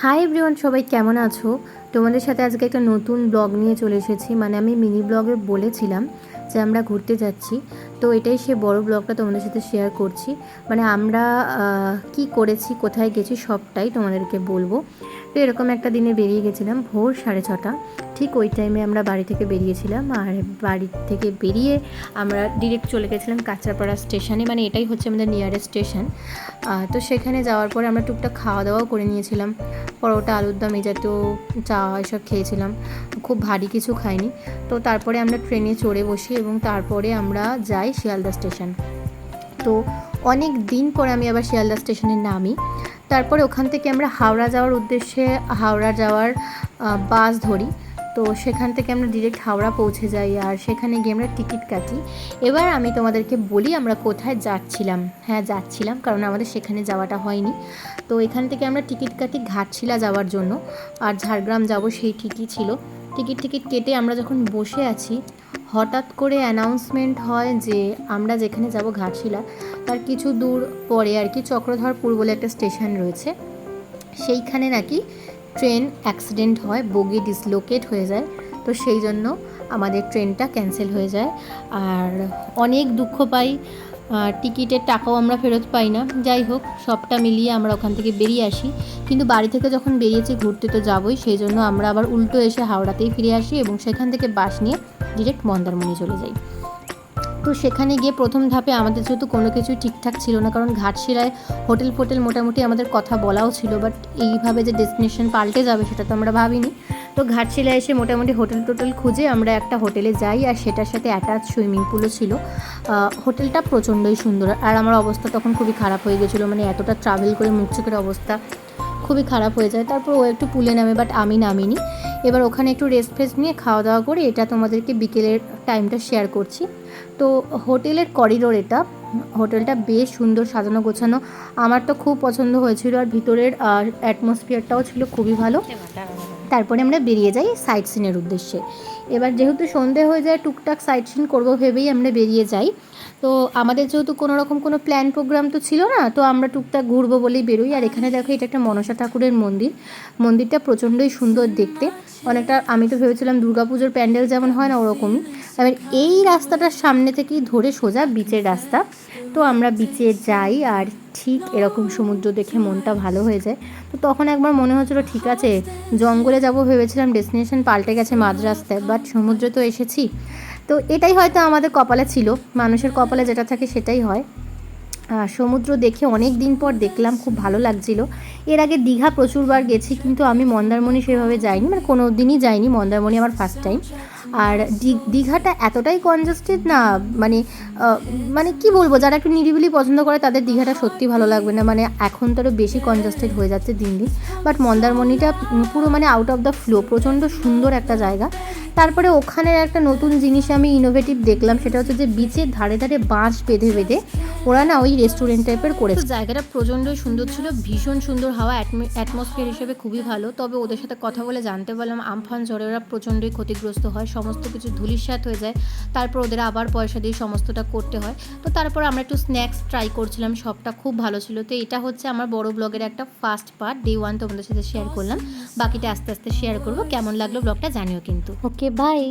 Hi everyone সবাই কেমন আছো? তোমাদের সাথে আজকে একটা নতুন ব্লগ নিয়ে চলে এসেছি। মানে আমি মিনি ব্লগে বলেছিলাম যে আমরা ঘুরতে যাচ্ছি। তো এটাই সে বড় ব্লগটা তোমাদের সাথে শেয়ার করছি। মানে আমরা কি করেছি, কোথায় গেছি সবটাই তোমাদেরকে বলব। তো এরকম একটা দিনে বেরিয়ে গেছিলাম, ভোর সাড়ে ছটা। ঠিক ওই টাইমে আমরা বাড়ি থেকে বেরিয়েছিলাম আর বাড়ি থেকে বেরিয়ে আমরা ডিরেক্ট চলে গেছিলাম কাঁচরাপাড়া স্টেশনে মানে এটাই হচ্ছে আমাদের নিয়ারেস্ট স্টেশন তো সেখানে যাওয়ার পরে আমরা টুকটাক খাওয়া দাওয়াও করে নিয়েছিলাম। পরোটা, আলুর দম, এই জাতীয় চা, এসব খেয়েছিলাম। খুব ভারী কিছু খাইনি। তো তারপরে আমরা ট্রেনে চড়ে বসি এবং তারপরে আমরা যাই শিয়ালদা স্টেশন তো অনেক দিন পরে আমি আবার শিয়ালদা স্টেশনে নামি। তারপরে ওখান থেকে আমরা হাওড়া যাওয়ার উদ্দেশ্যে হাওড়া যাওয়ার বাস ধরি। তো সেখান থেকে আমরা ডিরেক্ট হাওড়া পৌঁছে যাই আর সেখানে গিয়ে আমরা টিকিট কাটি। এবার আমি তোমাদেরকে বলি আমরা কোথায় যাচ্ছিলাম। হ্যাঁ যাচ্ছিলাম কারণ আমাদের সেখানে যাওয়াটা হয়নি। তো এখান থেকে আমরা টিকিট কাটি ঘাটশিলা যাওয়ার জন্য। আর ঝাড়গ্রাম যাব সেই ঠিকই ছিল। টিকিট টিকিট কেটে আমরা যখন বসে আছি, হঠাৎ করে অ্যানাউন্সমেন্ট হয় যে আমরা যেখানে যাব ঘাটশিলা, তার কিছু দূর পরে আর কি চক্রধরপুর বলে একটা স্টেশন রয়েছে। সেইখানে নাকি ট্রেন অ্যাক্সিডেন্ট হয় বগি ডিসলোকেট হয়ে যায়। তো সেই জন্য আমাদের ট্রেনটা ক্যান্সেল হয়ে যায়। আর অনেক দুঃখ পাই টিকিটের টাকাও আমরা ফেরত পাই না। যাই হোক, সবটা মিলিয়ে আমরা ওখান থেকে বেরিয়ে আসি। কিন্তু বাড়ি থেকে যখন বেরিয়েছি, ঘুরতে তো যাবই, সেই জন্য আমরা আবার উল্টো এসে হাওড়াতেই ফিরে আসি এবং সেখান থেকে বাস নিয়ে ডিরেক্ট মন্দারমণি চলে যাই। তো সেখানে গিয়ে প্রথম ধাপে আমাদের যেহেতু কোনো কিছুই ঠিকঠাক ছিল না, কারণ ঘাটশিলায় হোটেল ফোটেল মোটামুটি আমাদের কথা বলাও ছিল বাট এইভাবে যে ডেস্টিনেশন পাল্টে যাবে সেটা তো আমরা ভাবিনি। তো ঘাটশিলায় এসে মোটামুটি হোটেল টোটেল খুঁজে আমরা একটা হোটেলে যাই আর সেটার সাথে অ্যাটাচ সুইমিং পুলও ছিল। হোটেলটা প্রচণ্ডই সুন্দর আর আমার অবস্থা তখন খুবই খারাপ হয়ে গেছিল মানে এতটা ট্রাভেল করে মুখ চোখের অবস্থা খুবই খারাপ হয়ে যায়। তারপর ও একটু পুলে নামে বাট আমি নামিনি। এবার ওখানে একটু রেস্ট ফেস্ট নিয়ে খাওয়া দাওয়া করে এটা তোমাদেরকে বিকেলের টাইমটা শেয়ার করছি। তো হোটেলের করিডোর এটা, হোটেলটা বেশ সুন্দর সাজানো গোছানো। আমার তো খুব পছন্দ হয়েছিল আর ভিতরের অ্যাটমসফিয়ারটাও ছিল খুবই ভালো। তারপরে আমরা বেরিয়ে যাই সাইট সিনের উদ্দেশ্যে। এবার যেহেতু সন্ধে হয়ে যায়, টুকটাক সাইট সিন করব ভেবেই আমরা বেরিয়ে যাই। তো আমাদের যেহেতু কোনো রকম কোনো প্ল্যান প্রোগ্রাম তো ছিল না, তো আমরা টুকটাক ঘুরবো বলেই বেরোই। আর এখানে দেখো, এটা একটা মনসা ঠাকুরের মন্দির। মন্দিরটা প্রচণ্ডই সুন্দর দেখতে। অনেকটা, আমি তো ভেবেছিলাম দুর্গাপুজোর প্যান্ডেল যেমন হয় না ওরকমই। এবার এই রাস্তাটার সামনে থেকেই ধরে সোজা বিচের রাস্তা। তো আমরা বিচে যাই আর ঠিক এরকম সমুদ্র দেখে মনটা ভালো হয়ে যায়। তো তখন একবার মনে হচ্ছিল ঠিক আছে, জঙ্গলে যাব ভেবেছিলাম ডেস্টিনেশন পাল্টে গেছে মাঝ রাস্তায় বাট সমুদ্রে তো এসেছি। তো এটাই হয়তো আমাদের কপালে ছিল। মানুষের কপালে যেটা থাকে সেটাই হয়। সমুদ্র দেখে অনেক দিন পর দেখলাম, খুব ভালো লাগছিল। এর আগে দীঘা প্রচুরবার গেছি, কিন্তু আমি মন্দারমণি সেভাবে যাইনি মানে কোনো দিনই যাইনি, মন্দারমণি আমার ফার্স্ট টাইম আর দীঘাটা এতটাই কনজাস্টেড না মানে মানে কি বলব, যারা একটু নিরিবিলি পছন্দ করে তাদের দীঘাটা সত্যি ভালো লাগবে না মানে এখন তো আরও বেশি কনজাস্টেড হয়ে যাচ্ছে দিন দিন। বাট মন্দারমণিটা পুরো মানে আউট অফ দ্য ফ্লো প্রচণ্ড সুন্দর একটা জায়গা। তারপরে ওখানের একটা নতুন জিনিস আমি ইনোভেটিভ দেখলাম সেটা হচ্ছে যে বিচের ধারে ধারে বাঁশ বেঁধে বেঁধে ওরা না ওই রেস্টুরেন্ট টাইপের করেছে। জায়গাটা প্রচণ্ডই সুন্দর ছিল ভীষণ সুন্দর হাওয়া অ্যাটমসফিয়ার হিসেবে খুবই ভালো। তবে ওদের সাথে কথা বলে জানতে পারলাম আমফান ঝড়ে ওরা প্রচণ্ডই ক্ষতিগ্রস্ত হয় সমস্ত কিছু ধুলিস্যাত হয়ে যায়। তারপর ওদের আবার পয়সা দিয়ে সমস্তটা করতে হয়। তো তারপর আমরা একটু স্ন্যাক্স ট্রাই করছিলাম সবটা খুব ভালো ছিল। তো এটা হচ্ছে আমার বড় ব্লগের একটা ফার্স্ট পার্ট ডে ওয়ান তোমাদের সাথে শেয়ার করলাম। বাকিটা আস্তে আস্তে শেয়ার করব কেমন লাগল ব্লগটা জানিও কিন্তু। ওকে ಓಕೆ ಬಾಯ್